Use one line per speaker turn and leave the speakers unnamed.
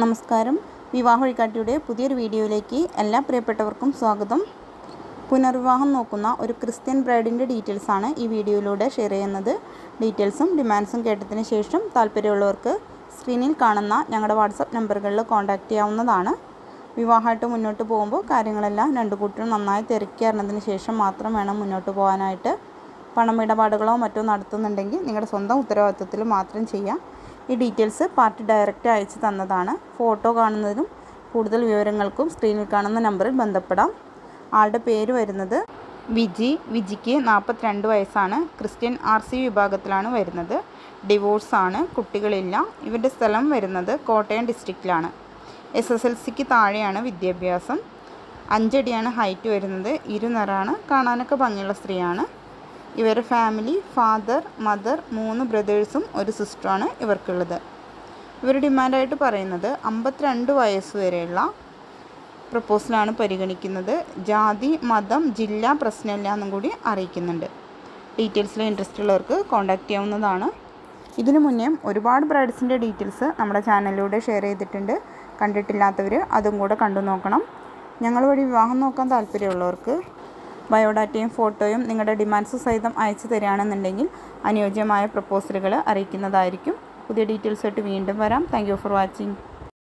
നമസ്കാരം. വിവാഹ വഴികാട്ടിയുടെ പുതിയൊരു വീഡിയോയിലേക്ക് എല്ലാ പ്രിയപ്പെട്ടവർക്കും സ്വാഗതം. പുനർവിവാഹം നോക്കുന്ന ഒരു ക്രിസ്ത്യൻ ബ്രൈഡിന്റെ ഡീറ്റെയിൽസാണ് ഈ വീഡിയോയിലൂടെ ഷെയർ ചെയ്യുന്നത്. ഡീറ്റെയിൽസും ഡിമാൻഡ്സും കേട്ടതിന് ശേഷം താല്പര്യമുള്ളവർക്ക് സ്ക്രീനിൽ കാണുന്ന ഞങ്ങളുടെ വാട്സപ്പ് നമ്പറുകളിൽ കോൺടാക്റ്റ് ചെയ്യാവുന്നതാണ്. വിവാഹമായിട്ട് മുന്നോട്ട് പോകുമ്പോൾ കാര്യങ്ങളെല്ലാം രണ്ടു കൂട്ടരും നന്നായി തിരക്കി അറിഞ്ഞതിന് ശേഷം മാത്രം വേണം മുന്നോട്ട് പോകാനായിട്ട്. പണമിടപാടുകളോ മറ്റോ നടത്തുന്നുണ്ടെങ്കിൽ നിങ്ങളുടെ സ്വന്തം ഉത്തരവാദിത്വത്തിൽ മാത്രം ചെയ്യാം. ഈ ഡീറ്റെയിൽസ് പാർട്ടി ഡയറക്റ്റ് അയച്ചു തന്നതാണ്. ഫോട്ടോ കാണുന്നതിനും കൂടുതൽ വിവരങ്ങൾക്കും സ്ക്രീനിൽ കാണുന്ന നമ്പറിൽ ബന്ധപ്പെടാം. ആളുടെ പേര് വരുന്നത് വിജി വിജിക്ക് നാൽപ്പത്തിരണ്ട് വയസ്സാണ്. ക്രിസ്ത്യൻ ആർ സി വിഭാഗത്തിലാണ് വരുന്നത്. ഡിവോഴ്സാണ് കുട്ടികളില്ല. ഇവരുടെ സ്ഥലം വരുന്നത് കോട്ടയം ഡിസ്ട്രിക്റ്റിലാണ്. എസ് എസ് എൽ സിക്ക് താഴെയാണ് വിദ്യാഭ്യാസം. അഞ്ചടിയാണ് ഹൈറ്റ് വരുന്നത്. ഇരുനിറാണ് കാണാനൊക്കെ ഭംഗിയുള്ള സ്ത്രീയാണ്. ഇവരുടെ ഫാമിലി ഫാദർ മദർ മൂന്ന് ബ്രദേഴ്സും ഒരു സിസ്റ്ററാണ് ഇവർക്കുള്ളത്. ഇവർ ഡിമാൻഡായിട്ട് പറയുന്നത് അമ്പത്തിരണ്ട് വയസ്സ് വരെയുള്ള പ്രപ്പോസലാണ് പരിഗണിക്കുന്നത്. ജാതി മതം ജില്ല പ്രശ്നമില്ല എന്നും കൂടി അറിയിക്കുന്നുണ്ട്. ഡീറ്റെയിൽസിൽ ഇൻട്രസ്റ്റ് ഉള്ളവർക്ക് കോൺടാക്റ്റ് ചെയ്യാവുന്നതാണ്. ഇതിനു മുന്നേ ഒരുപാട് ബ്രൈഡ്സിന്റെ ഡീറ്റെയിൽസ് നമ്മുടെ ചാനലിലൂടെ ഷെയർ ചെയ്തിട്ടുണ്ട്. കണ്ടിട്ടില്ലാത്തവർ അതും കൂടെ കണ്ടു നോക്കണം. ഞങ്ങൾ വഴി വിവാഹം നോക്കാൻ താല്പര്യമുള്ളവർക്ക് ബയോഡാറ്റയും ഫോട്ടോയും നിങ്ങളുടെ ഡിമാൻഡ്സ് സഹിതം അയച്ചു തരികയാണെന്നുണ്ടെങ്കിൽ അനുയോജ്യമായ പ്രപ്പോസലുകൾ അറിയിക്കുന്നതായിരിക്കും. പുതിയ ഡീറ്റെയിൽസായിട്ട് വീണ്ടും വരാം. Thank for watching.